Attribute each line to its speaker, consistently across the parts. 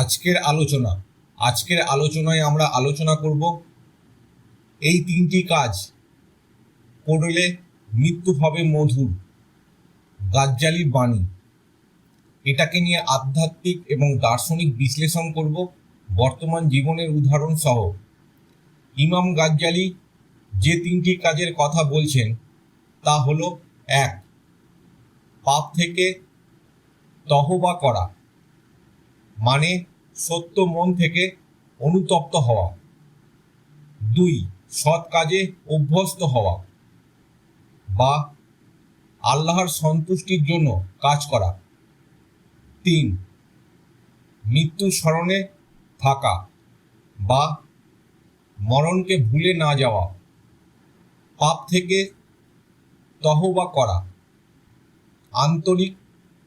Speaker 1: আজকের আলোচনা। আজকের আলোচনায় আমরা আলোচনা করব এই তিনটি কাজ করলে মৃত্যু হবে মধুর, গাজ্জালির বাণী। এটাকে নিয়ে আধ্যাত্মিক এবং দার্শনিক বিশ্লেষণ করব বর্তমান জীবনের উদাহরণ সহ। ইমাম গাজ্জালি যে তিনটি কাজের কথা বলছেন তা হলো এক, পাপ থেকে তহবা করা। মানে সত্য মন থেকে অনুতপ্ত হওয়া। দুই, সৎ কাজে অভ্যস্ত হওয়া। বা, আল্লাহর সন্তুষ্টির জন্য কাজ করা। তিন, মৃত্যু স্মরণে থাকা। বা, মরণকে ভুলে না যাওয়া। পাপ থেকে তহবা করা। আন্তরিক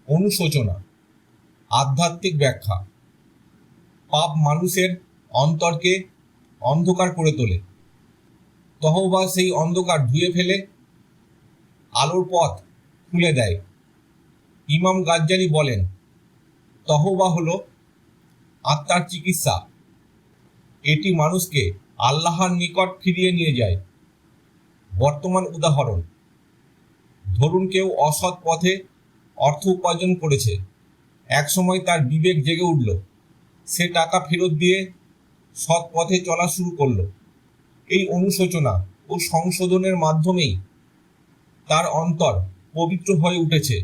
Speaker 1: অনুশোচনা। আধ্যাত্মিক ব্যাখ্যা। পাপ মানুষের অন্তরকে অন্ধকার করে তোলে। তহবা সেই অন্ধকার ধুয়ে ফেলে, আলোর পথ খুলে দেয়। ইমাম গাজ্জালি বলেন, তহবা হল আত্মার চিকিৎসা। এটি মানুষকে আল্লাহর নিকট ফিরিয়ে নিয়ে যায়। বর্তমান উদাহরণ, ধরুন কেউ অসৎ পথে অর্থ উপার্জন করেছে। একসময় তার বিবেক জেগে উঠল। সে টাকা ফেরত দিয়ে সৎ পথে চলা শুরু করল। এই অনুশোচনা ও সংশোধনের মাধ্যমেই তার অন্তর পবিত্র হয়ে উঠেছে।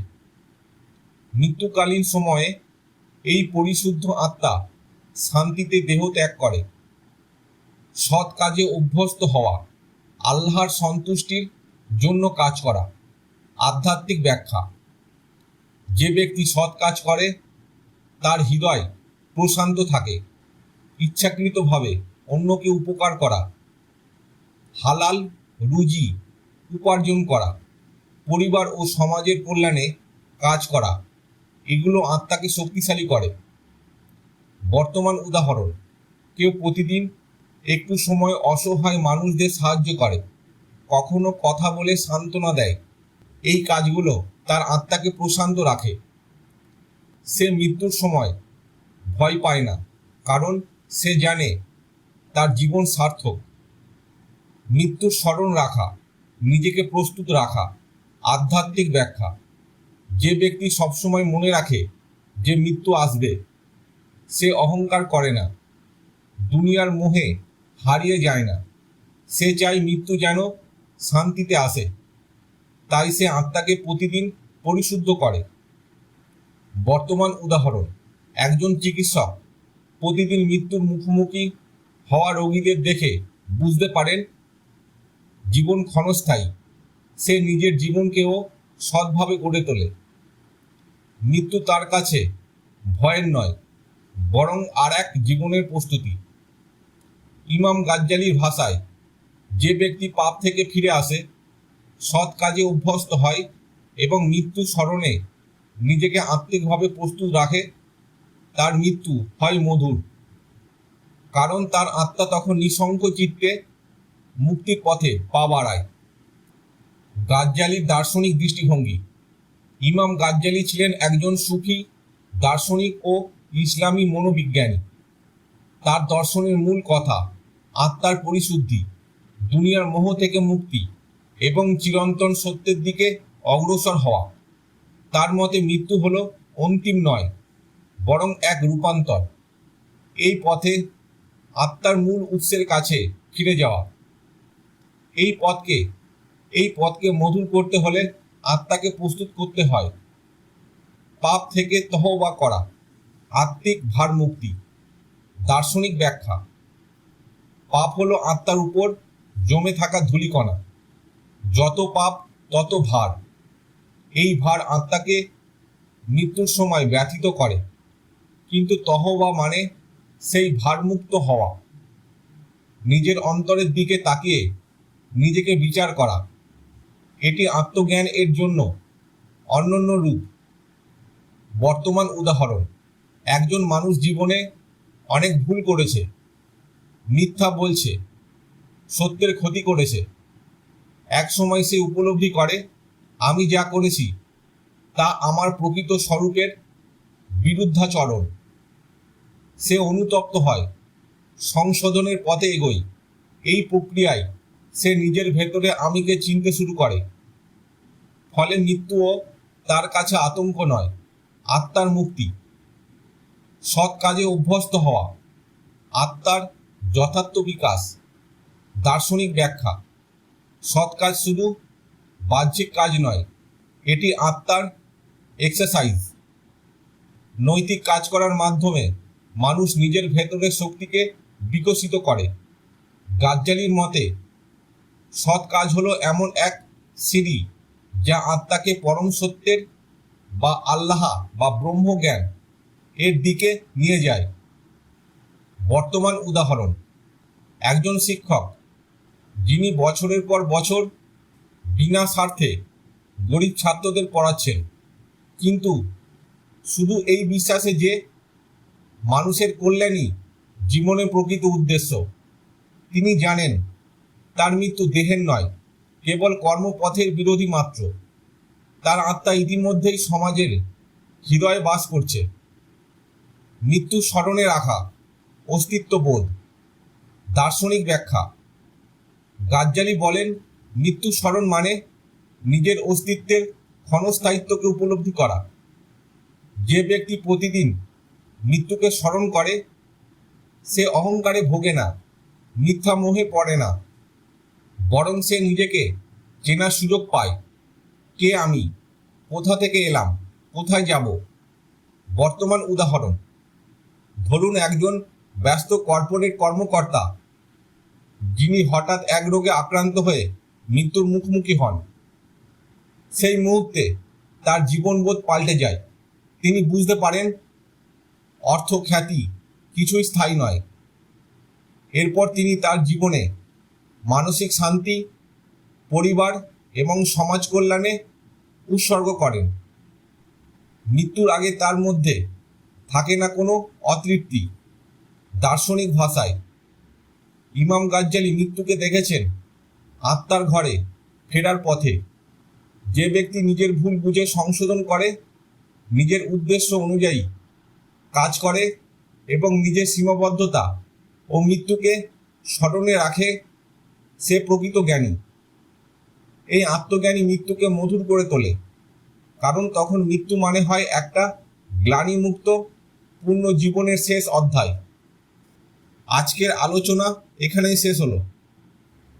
Speaker 1: মৃত্যুকালীন সময়ে এই পরিশুদ্ধ আত্মা শান্তিতে দেহ ত্যাগ করে। সৎ কাজে অভ্যস্ত হওয়া, আল্লাহর সন্তুষ্টির জন্য কাজ করা, আধ্যাত্মিক ব্যাখ্যা। যে ব্যক্তি সৎ কাজ করে, তার হৃদয় প্রশান্ত থাকে, ইচ্ছাকৃতভাবে অন্যকে উপকার করা, হালাল রুজি উপার্জন করা, পরিবার ও সমাজের কল্যাণে কাজ করা, এগুলো আত্মাকে শক্তিশালী করে। বর্তমান উদাহরণ, কেউ প্রতিদিন একটু সময় অসহায় মানুষদের সাহায্য করে, কখনো কথা বলে সান্ত্বনা দেয়। এই কাজগুলো তার আত্মাকে প্রশান্ত রাখে। সে মৃত্যুর সময় ভয় পায় না, কারণ সে জানে তার জীবন সার্থক। মৃত্যুর স্মরণ রাখা, নিজেকে প্রস্তুত রাখা, আধ্যাত্মিক ব্যাখ্যা। যে ব্যক্তি সবসময় মনে রাখে যে মৃত্যু আসবে, সে অহংকার করে না, দুনিয়ার মোহে হারিয়ে যায় না। সে চায় মৃত্যু যেন শান্তিতে আসে। তাই সে আত্মাকে প্রতিদিন পরিশুদ্ধ করে। বর্তমান উদাহরণ, একজন চিকিৎসক প্রতিদিন মৃত্যুর মুখোমুখি হওয়া রোগীদের দেখে বুঝতে পারেন, জীবন ক্ষণস্থায়ী, সে নিজের জীবনকেও সৎভাবে গড়ে তোলে। মৃত্যু তার কাছে ভয়ের নয়, বরং আর এক জীবনের প্রস্তুতি। ইমাম গাজ্জালির ভাষায়, যে ব্যক্তি পাপ থেকে ফিরে আসে সৎ কাজে অভ্যস্ত হয় এবং মৃত্যু স্মরণে নিজেকে আত্মিকভাবে প্রস্তুত রাখে, তার মৃত্যু হয় মধুর। কারণ তার আত্মা তখন নিঃসঙ্ক চিত্তে মুক্তির পথে পা বাড়ায়। গাজ্জালির দার্শনিক দৃষ্টিভঙ্গি। ইমাম গাজ্জালি ছিলেন একজন সুফি, দার্শনিক ও ইসলামী মনোবিজ্ঞানী। তার দর্শনের মূল কথা, আত্মার পরিশুদ্ধি, দুনিয়ার মোহ থেকে মুক্তি। এবং চিরন্তন সত্যের দিকে অগ্রসর হওয়া। তার মতে মৃত্যু হল অন্তিম নয়, বরং এক রূপান্তর। এই পথে আত্মার মূল উৎসের কাছে ফিরে যাওয়া। এই পথকে এই পথকে মধুর করতে হলে আত্মাকে প্রস্তুত করতে হয়। পাপ থেকে তহবা করা, আত্মিক ভার মুক্তি, দার্শনিক ব্যাখ্যা। পাপ হলো আত্মার উপর জমে থাকা ধূলিকণা। যত পাপ, তত ভার। এই ভার আত্মাকে মৃত্যুর সময় ব্যথিত করে। কিন্তু তহবা মানে সেই ভারমুক্ত হওয়া। নিজের অন্তরের দিকে তাকিয়ে নিজেকে বিচার করা। এটি আত্মজ্ঞান এর জন্য অনন্য রূপ। বর্তমান উদাহরণ, একজন মানুষ জীবনে অনেক ভুল করেছে, মিথ্যা বলছে, সত্যের ক্ষতি করেছে। এক সময় সে উপলব্ধি করে, আমি যা করেছি তা আমার প্রকৃত স্বরূপের বিরুদ্ধাচরণ। সে অনুতপ্ত হয়, সংশোধনের পথে এগোয়। এই প্রক্রিয়ায় সে নিজের ভেতরে আমিকে চিনতে শুরু করে। ফলে মৃত্যুও তার কাছে আতঙ্ক নয়, আত্মার মুক্তি। সৎ কাজে অভ্যস্ত হওয়া, আত্মার যথার্থ বিকাশ, দার্শনিক ব্যাখ্যা। সৎ কাজ শুধু বাহ্যিক কাজ নয়, এটি আত্মার এক্সারসাইজ নৈতিক কাজ করার মাধ্যমে মানুষ নিজের ভেতরের শক্তিকে বিকশিত করে। গাজ্জালির মতে, সৎ কাজ হলো এমন এক সিঁড়ি যা আত্মাকে পরম সত্যের বা আল্লাহ বা ব্রহ্মজ্ঞান এর দিকে নিয়ে যায়। বর্তমান উদাহরণ, একজন শিক্ষক যিনি বছরের পর বছর বিনা স্বার্থে গরিব ছাত্রদের পড়াচ্ছেন। কিন্তু শুধু এই বিশ্বাসে যে মানুষের কল্যাণই জীবনের প্রকৃত উদ্দেশ্য, তিনি জানেন তার মৃত্যু দেহের নয়, কেবল কর্মপথের বিরোধী মাত্র। তার আত্মা ইতিমধ্যেই সমাজের হৃদয়ে বাস করছে। মৃত্যু স্মরণে রাখা অস্তিত্ববোধ, দার্শনিক ব্যাখ্যা। গাজ্জালি বলেন, মৃত্যু স্মরণ মানে নিজের অস্তিত্বের ক্ষণস্থায়িত্বকে উপলব্ধি করা। যে ব্যক্তি প্রতিদিন মৃত্যুকে স্মরণ করে, সে অহংকারে ভোগে না মিথ্যা মোহে পড়ে না, বরং সে নিজেকে চেনার সুযোগ পায়। কে আমি? কোথা থেকে এলাম? কোথায় যাব? বর্তমান উদাহরণ। ধরুন একজন ব্যস্ত কর্পোরেট কর্মকর্তা যিনি হঠাৎ এক রোগে আক্রান্ত হয়ে মৃত্যুর মুখোমুখি হন, সেই মুহূর্তে তার জীবনবোধ পাল্টে যায়। তিনি বুঝতে পারেন অর্থ খ্যাতি কিছুই স্থায়ী নয়। এরপর তিনি তার জীবনে মানসিক শান্তি, পরিবার এবং সমাজ কল্যাণে উৎসর্গ করেন। মৃত্যুর আগে তার মধ্যে থাকে না কোনো অতৃপ্তি, দার্শনিক ভাষায়। ইমাম গাজ্জালি মৃত্যুকে দেখেছেন আত্মার ঘরে ফেরার পথে। যে ব্যক্তি নিজের ভুল বুঝে সংশোধন করে, নিজের উদ্দেশ্য অনুযায়ী কাজ করে এবং নিজের সীমাবদ্ধতা ও মৃত্যুকে স্মরণে রাখে, সে প্রকৃত জ্ঞানী। এই আত্মজ্ঞানী মৃত্যুকে মধুর করে তোলে, কারণ তখন মৃত্যু মানে হয় একটা গ্লানিমুক্ত, পূর্ণ জীবনের শেষ অধ্যায়। আজকের আলোচনা এখানেই শেষ হলো।